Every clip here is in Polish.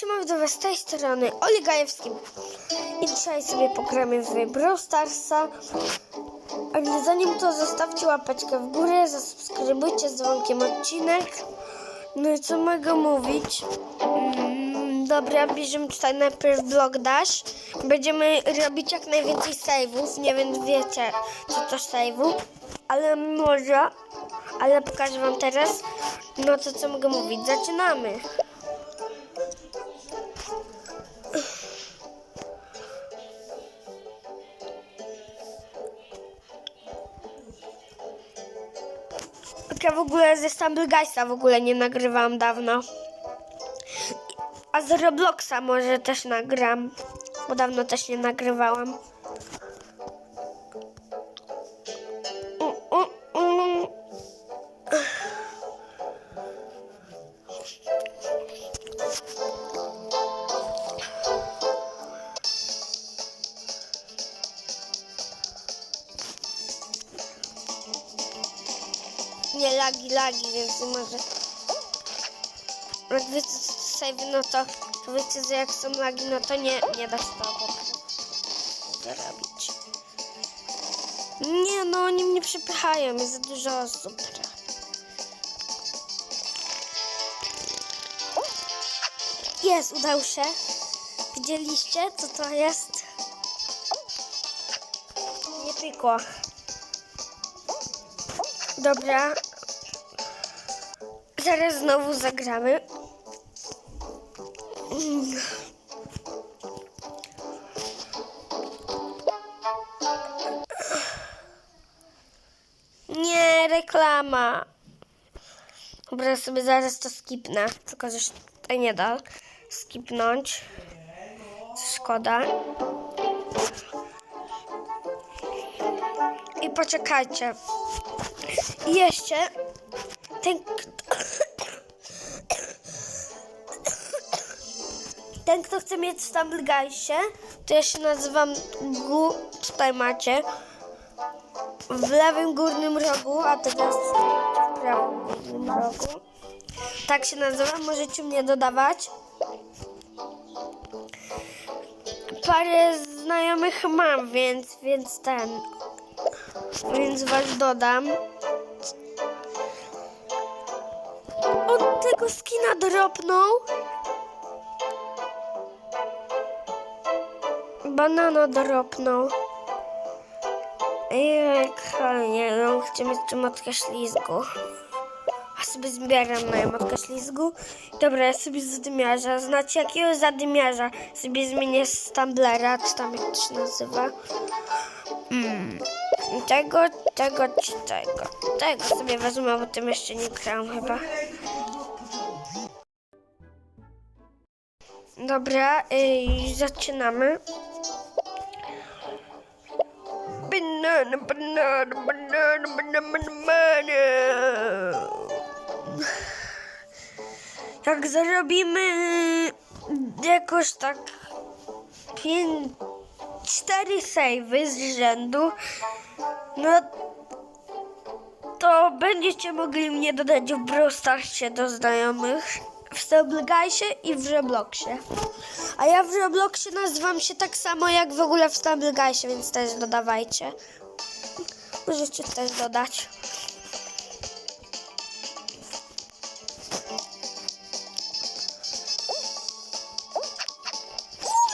Siema do Was z tej strony Oli Gajewski. I dzisiaj sobie pogramy w Brawl Starsa. Ale zanim to zostawcie łapeczkę w górę, zasubskrybujcie z dzwonkiem odcinek. No i co mogę mówić? Mm, dobra, bierzemy tutaj najpierw blok dash będziemy robić jak najwięcej save'ów. Nie wiem wiecie co to save'ów ale może. Ale pokażę Wam teraz. No to co mogę mówić, zaczynamy ogóle ze Stumblegeista w ogóle nie nagrywałam dawno. A z Robloxa może też nagram, bo dawno też nie nagrywałam. Nie lagi, lagi, więc może. Jak wiecie co to save, no to, to wiecie, że jak są lagi, no to nie, nie da się to po. Nie no, oni mnie przepychają, jest za dużo osób. Jest, udał się. Widzieliście, co to jest? Nie pykło. Dobra. Zaraz znowu zagramy. Nie, reklama. Dobra, sobie zaraz to skipnę. Tylko, że tutaj nie da skipnąć. Szkoda. I poczekajcie. Jeszcze ten, ten kto chce mieć Stumble Guysie, to ja się nazywam Gu, tutaj macie, w lewym górnym rogu, a teraz w prawym górnym rogu. Tak się nazywam, możecie mnie dodawać. Parę znajomych mam, więc, więc ten, więc was dodam. On tego skina dropnął. Banana dropnął. Nie, no mieć tu matkę ślizgu. A sobie zbieram na matkę ślizgu. Dobra, ja sobie zadymiarza. Znacie jakiego zadymiarza? Sobie zmienię z Tumblera, czy tam jak to się nazywa. Mm. Tego, tego czy tego. Tego sobie wezmę, bo tym jeszcze nie grałam chyba. Dobra, yy, zaczynamy. Banana, banana, banana, banana, banana. Jak zarobimy jakoś tak pięć, cztery savey z rzędu, no to będziecie mogli mnie dodać w Brawl Starsie do znajomych, w Stableguysie i w Robloxie. A ja w Robloxie nazywam się tak samo jak w ogóle w Stableguysie, więc też dodawajcie. Możecie też dodać.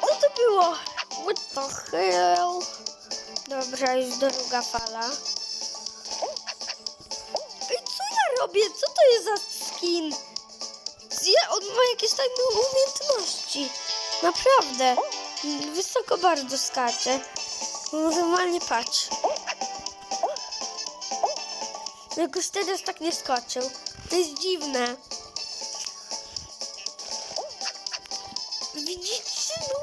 Co to było? What the hell? Dobra, już druga fala. Ej, co ja robię? Co to jest za skin? Ja, on ma jakieś tajne umiejętności. Naprawdę. Wysoko bardzo skacze. Normalnie patrz. Jakoś teraz tak nie skoczył. To jest dziwne. Widzicie? No.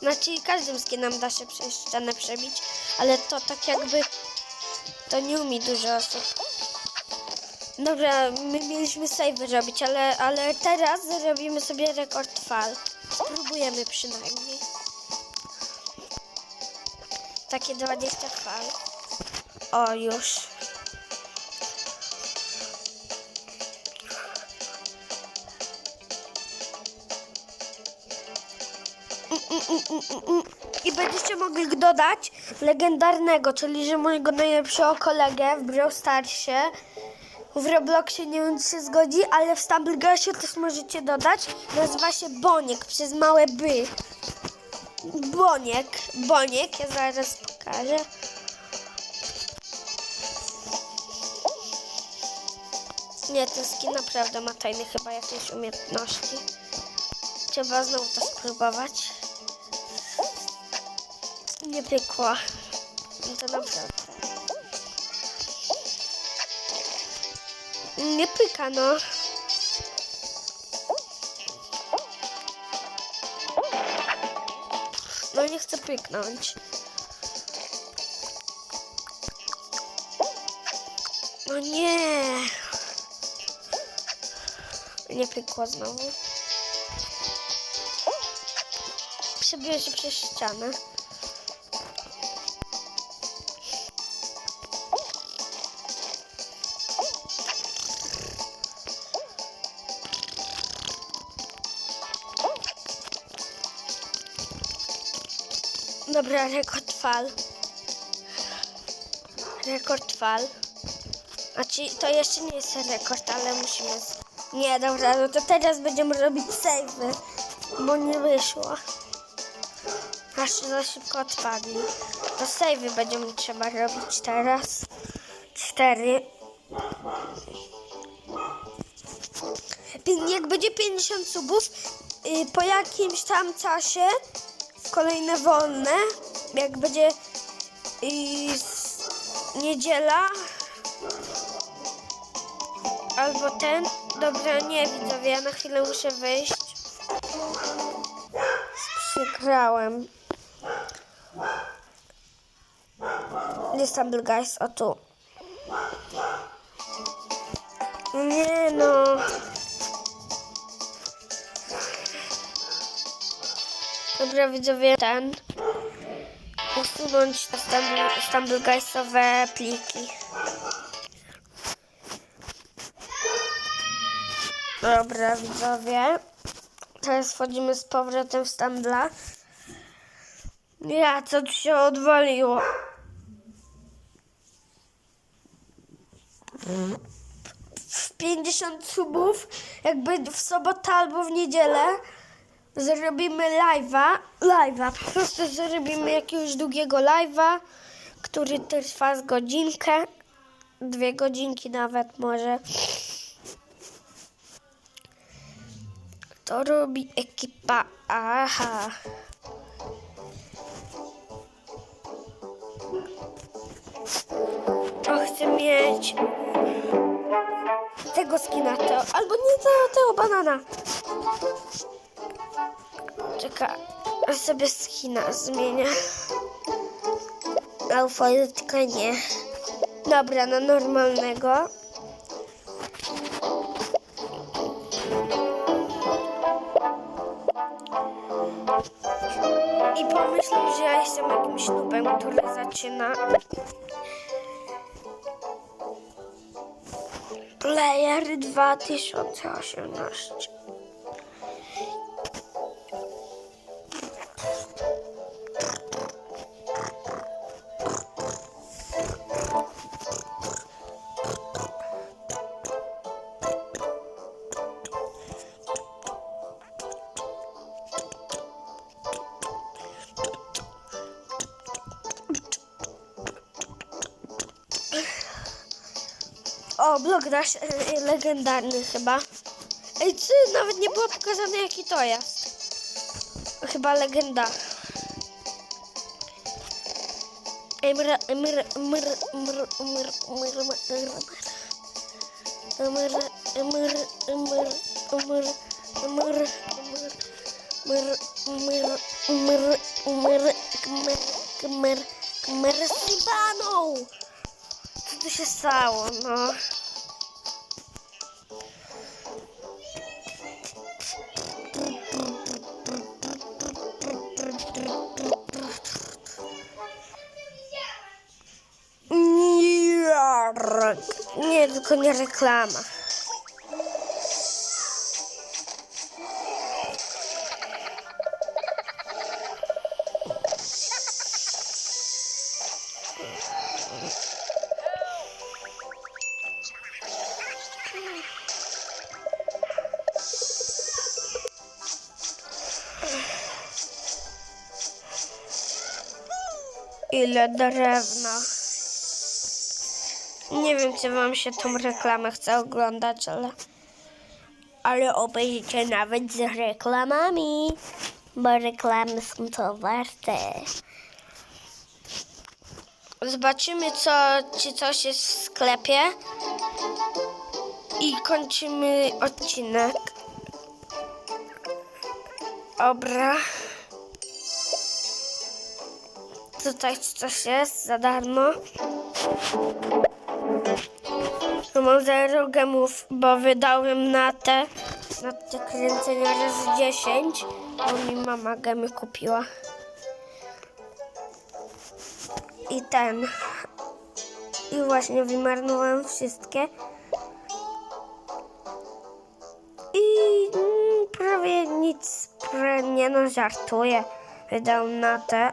Znaczy każdym skinem da się przez ścianę przebić, ale to tak jakby to nie umie dużo osób. Dobra, my mieliśmy save robić, ale, ale teraz zrobimy sobie rekord fal. Spróbujemy przynajmniej. Takie 20 fal. O, już. I będziecie mogli dodać legendarnego, czyli że mojego najlepszego kolegę w Brawl Starsie. W Robloxie nie wiem, czy się zgodzi, ale w Stumblegassie też możecie dodać. Nazywa się Boniek przez małe by. Boniek, Boniek, ja zaraz pokażę. Nie, ten skin naprawdę ma tajne chyba jakieś umiejętności. Trzeba znowu to spróbować. Nie pykła. To naprawdę. Nie pyka, no. No nie chcę pyknąć. No nie. Nie pykło znowu. Przebiję się przez ścianę. Dobra, rekord fal. Rekord fal. Ci, to jeszcze nie jest rekord, ale musimy... Z... Nie, dobra, no to teraz będziemy robić save'y, bo nie wyszło. Aż za szybko odpadli. To save'y będziemy trzeba robić teraz. Cztery. Jak będzie 50 subów, y, po jakimś tam czasie kolejne wolne, jak będzie s- niedziela albo ten, dobra, nie widzowie, ja na chwilę muszę wyjść. Przegrałem. Jest tam guys, o tu. Nie no. Dobra widzowie, ten. Usunąć te Stumble, Stumble Guysowe pliki. Dobra widzowie. Teraz wchodzimy z powrotem w Stumbla. Ja, co tu się odwaliło? W 50 subów, jakby w sobotę albo w niedzielę, zrobimy live'a, live'a, po prostu zrobimy jakiegoś długiego live'a, który trwa z godzinkę, dwie godzinki nawet może. To robi ekipa, aha. O, chcę mieć tego skina, to, albo nie tego, tego banana. Czeka, a sobie skina zmienię. Alfabetyka nie. Dobra, na normalnego. I pomyślą, że ja jestem jakimś nubem, który zaczyna. Player 2018. O, blok dash e, legendarny chyba. Ej, czy nawet nie było pokazane jaki to jest. Chyba legenda. Emr, emr, emr, emr, emr, emr, emr, emr, emr, emr, kmer, kmer, kmer, Sibano! Co tu się stało, no? tylko nie reklama. Ile drewna. Nie wiem, czy wam się tą reklamę chce oglądać, ale... Ale obejrzyjcie nawet z reklamami, bo reklamy są to warte. Zobaczymy, co, czy coś jest w sklepie. I kończymy odcinek. Dobra. Tutaj coś jest za darmo. Tu mam zero gemów, bo wydałem na te, na te kręcenia razy 10, bo mi mama gemy kupiła. I ten. I właśnie wymarnowałem wszystkie. I mm, prawie nic, nie no żartuję. Wydałem na te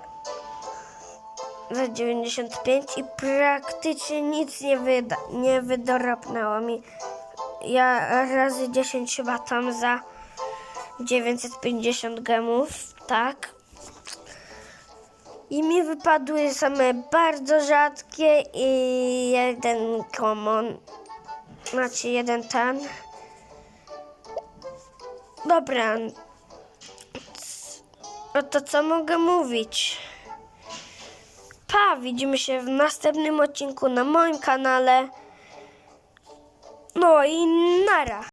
za 95 i praktycznie nic nie, wyda, nie wydorapnęło mi. Ja razy 10 chyba tam za 950 gemów, tak. I mi wypadły same bardzo rzadkie i jeden common. Znaczy jeden ten. Dobra. No to co mogę mówić? Pa, widzimy się w następnym odcinku na moim kanale. No i nara.